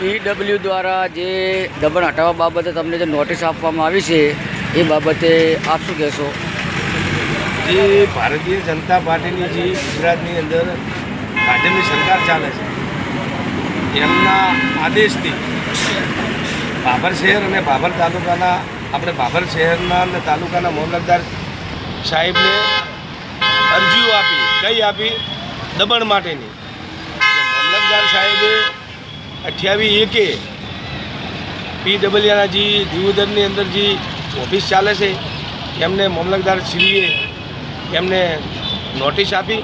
PW દ્વારા જે દબાણ હટાવવા બાબતે તમને જે નોટિસ આપવામાં આવી છે, એ બાબતે આપ શું કહેશો? જે ભારતીય જનતા પાર્ટીની જે ગુજરાતની અંદર ભાજપની સરકાર ચાલે છે, એમના આદેશથી ભાભર શહેર અને ભાભર તાલુકાના, આપણે ભાભર શહેરના અને તાલુકાના મામલતદાર સાહેબને અરજીઓ આપી, કઈ આપી? દબાણ માટેની. મામલતદાર સાહેબે અઠ્યાવીસ એકે. પીડબલ્યુના જે દિયોદરની અંદર જે ઓફિસ ચાલે છે, એમને મામલતદાર શ્રીએ એમને નોટિસ આપી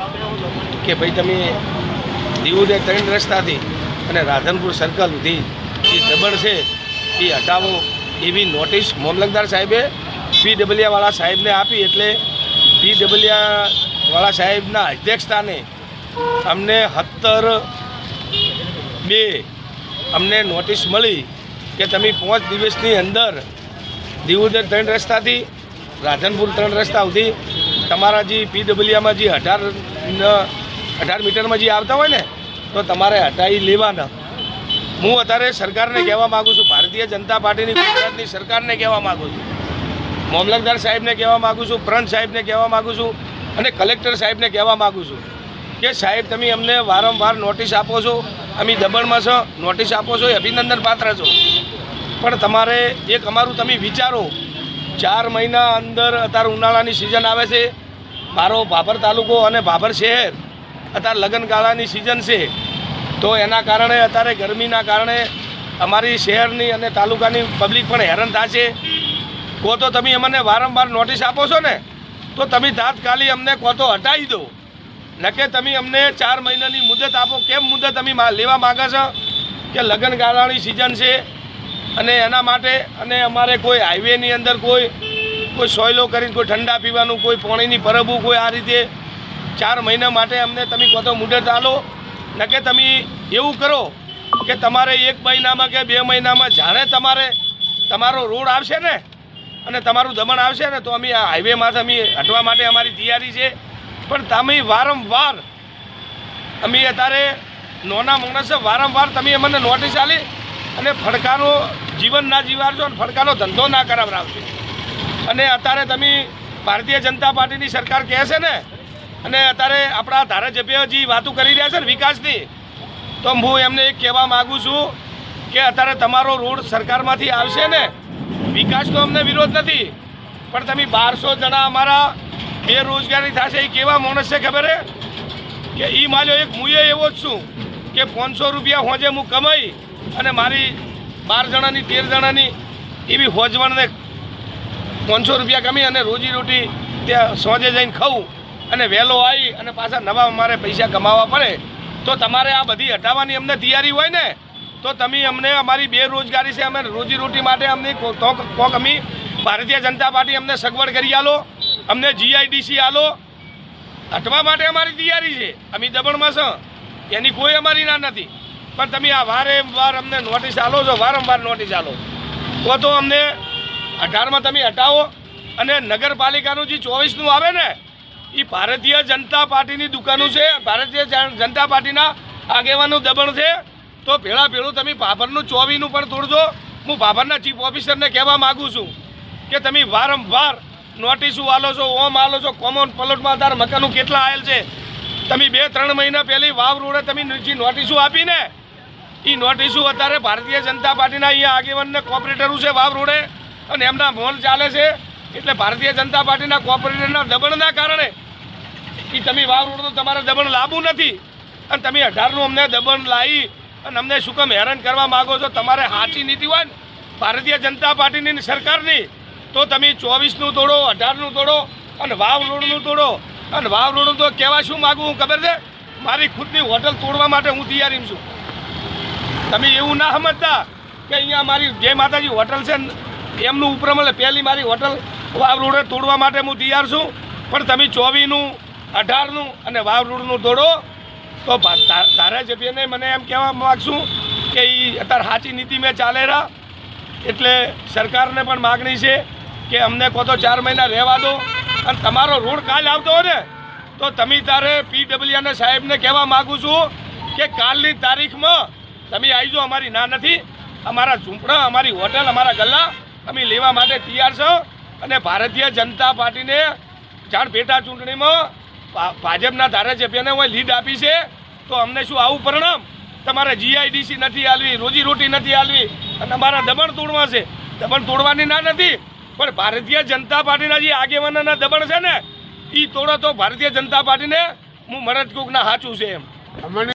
કે ભાઈ તમે દીવુદે ત્રણ રસ્તાથી અને રાધનપુર સર્કલ સુધી જે દબણ છે, એ હટાવો એવી નોટિસ મામલતદાર સાહેબે પીડબલ્યુવાળા સાહેબને આપી એટલે પીડબલ્યુવાળા સાહેબના અધ્યક્ષતાને અમને સત્તર બે અમને નોટિસ મળી કે તમે પાંચ દિવસની અંદર દીવુદર ત્રણ રસ્તાથી રાધનપુર ત્રણ રસ્તા સુધી તમારા જે પીડબ્લ્યુમાં જે અઢાર અઢાર મીટરમાં જે આવતા હોય ને, તો તમારે હટાવી લેવાના. હું અત્યારે સરકારને કહેવા માગું છું, ભારતીય જનતા પાર્ટીની ગુજરાતની સરકારને કહેવા માગું છું. મામલતદાર સાહેબને કહેવા માગું છું પ્રંત સાહેબને કહેવા માગું છું અને કલેક્ટર સાહેબને કહેવા માગું છું. કે સાહેબ, તમે અમને વારંવાર નોટિસ આપો છો. અમે દબણમાં છો. નોટિસ આપો છો, એ અભિનંદન પાત્ર છો. પણ તમારે એક અમારું તમે વિચારો. ચાર મહિના અંદર અત્યારે ઉનાળાની સિઝન આવે છે. મારો ભાભર તાલુકો અને ભાભર શહેર અત્યારે લગ્નગાળાની સિઝન છે. તો એના કારણે અત્યારે ગરમીના કારણે અમારી શહેરની અને તાલુકાની પબ્લિક પણ હેરાન થશે. કો તો તમે અમને વારંવાર નોટિસ આપો છો ને? તો તમે તાત્કાલિક અમને કો તો હટાવી દો. નકે તમે અમને ચાર મહિનાની મુદત આપો. કેમ મુદત તમે લેવા માગો છો? કે લગ્ન ગાળાની સિઝન છે અને એના માટે અને અમારે કોઈ હાઈવેની અંદર કોઈ કોઈ સોયલો કરીને કોઈ ઠંડા પીવાનું, કોઈ પાણીની પરબવું કોઈ આ રીતે ચાર મહિના માટે અમને તમે કહો તો મુદત આલો. નકે તમે એવું કરો કે તમારે એક મહિનામાં કે બે મહિનામાં જાણે તમારે, તમારો રોડ આવશે ને? અને તમારું દમણ આવશે ને? તો અમે આ હાઈવેમાંથી અમે હટવા માટે અમારી તૈયારી છે. પણ તમે વારંવાર, અમે અત્યારે નોના માણસ વારંવાર તમે અમને નોટિસ આલી અને ફડકાનો જીવન ના જીવાડજો અને ફડકાનો ધંધો ના કરાવડાવજો અને અત્યારે તમે ભારતીય જનતા પાર્ટીની સરકાર કહે છે ને, અને અત્યારે આપણા ધારાસભ્યજી વાતો કરી રહ્યા છે ને વિકાસની, તો હું એમને એક કહેવા માગું છું કે અત્યારે તમારો રોડ સરકારમાંથી આવશે ને. વિકાસનો અમને વિરોધ નથી, પણ તમે બારસો જણા અમારા બેરોજગારી થશે એ કેવા માણસ છે ખબર હે? કે એ માલ્યો એક મુએ એવો જ છું કે પાંચસો રૂપિયા હોજે હું કમાઈ અને મારી બાર જણાની, તેર જણાની એવી હોજવણને પાંચસો રૂપિયા કમી અને રોજી રોટી ત્યાં સોજે જઈને ખાઉં અને વહેલો આવી અને પાછા નવા અમારે પૈસા કમાવા પડે, તો તમારે આ બધી હટાવવાની અમને તૈયારી હોય ને, તો તમે અમને અમારી બેરોજગારી છે, અમે રોજી રોટી માટે અમને કોક અમે ભારતીય જનતા પાર્ટી અમને સગવડ કરી આલો. અમને જીઆઈડીસી આલો. હટવા માટે અમારી તૈયારી છે. અમે દબણમાં છ. એની કોઈ અમારી ના નથી. પણ તમે આ વારંવાર અમને નોટિસ આલો છો, વારંવાર નોટિસ આલો. તો તો અમને અઢારમાં તમે હટાવો. અને નગરપાલિકાનું જે ચોવીસનું આવે ને એ ભારતીય જનતા પાર્ટીની દુકાનો છે. ભારતીય જન- જનતા પાર્ટીના આગેવાનું દબણ છે. તો ભેળા ભેળું તમે ભાભરનું ચોવીનું પણ તોડજો. હું ભાભરના ચીફ ઓફિસરને કહેવા માગું છું કે તમે વારંવાર નોટિસો આલો છો, ઓમ આલો છો કોમન પ્લોટમાં તાર મકાનો કેટલા આવેલ છે? તમે બે, ત્રણ મહિના પહેલી વાવ રોડે તમે જે નોટિસો આપીને એ નોટિસો અત્યારે ભારતીય જનતા પાર્ટીના અહીંયા આગેવાનને કોઓપરેટરો છે વાવ રોડે, અને એમના મોલ ચાલે છે. એટલે ભારતીય જનતા પાર્ટીના કોઓપરેટરના દબણના કારણે એ તમે વાવ રોડનું તમારે દબણ લાવવું નથી. અને તમે અઢારનું અમને દબણ લાવી અને અમને શું કામ હેરાન કરવા માગો છો? તમારે સાચી નીતિ હોય ભારતીય જનતા પાર્ટીની સરકારની તો તમે ચોવીસનું તોડો, અઢારનું તોડો અને વાવ રોડનું તોડો. અને વાવ રોડનું તો કહેવા શું માગું હું ખબર છે? મારી ખુદની હોટલ તોડવા માટે હું તૈયારી છું. તમે એવું ના સમજતા કે અહીંયા મારી જય માતાજી હોટલ છે એમનું ઉપરમલે પહેલી મારી હોટલ વાવ રોડે તોડવા માટે હું તૈયાર છું. પણ તમે ચોવીસનું, અઢારનું અને વાવ રોડનું તોડો, તો ધારાસભ્યને મને એમ કહેવા માગશું કે એ અત્યારે સાચી નીતિ મેં ચાલે રહ્યા એટલે સરકારને પણ માગણી છે કે અમને કહો તો ચાર મહિના રહેવા દો. અને તમારો રોડ કાલ આવતો હોય ને, તો તમે તારે પીડબ્લ્યુના સાહેબને કહેવા માગું છું કે કાલની તારીખમાં તમે આવીજો, અમારી ના નથી. અમારા ઝૂંપડા, અમારી હોટલ, અમારા ગલ્લા અમે લેવા માટે તૈયાર છો. અને ભારતીય જનતા પાર્ટીને જાણ પેટા ચૂંટણીમાં ભાજપના ધારાસભ્યને હું લીડ આપી છે. તો અમને શું આવું પરિણામ? તમારે જીઆઈડીસી નથી આલવી રોજીરોટી નથી આલવી અને અમારા દબણ તોડવા છે. દબણ તોડવાની ના નથી. પણ ભારતીય જનતા પાર્ટીના જે આગેવાનોના દબણ છે ને એ તોડો તો ભારતીય જનતા પાર્ટીને હું મરદ કુકના સાચું છે એમ.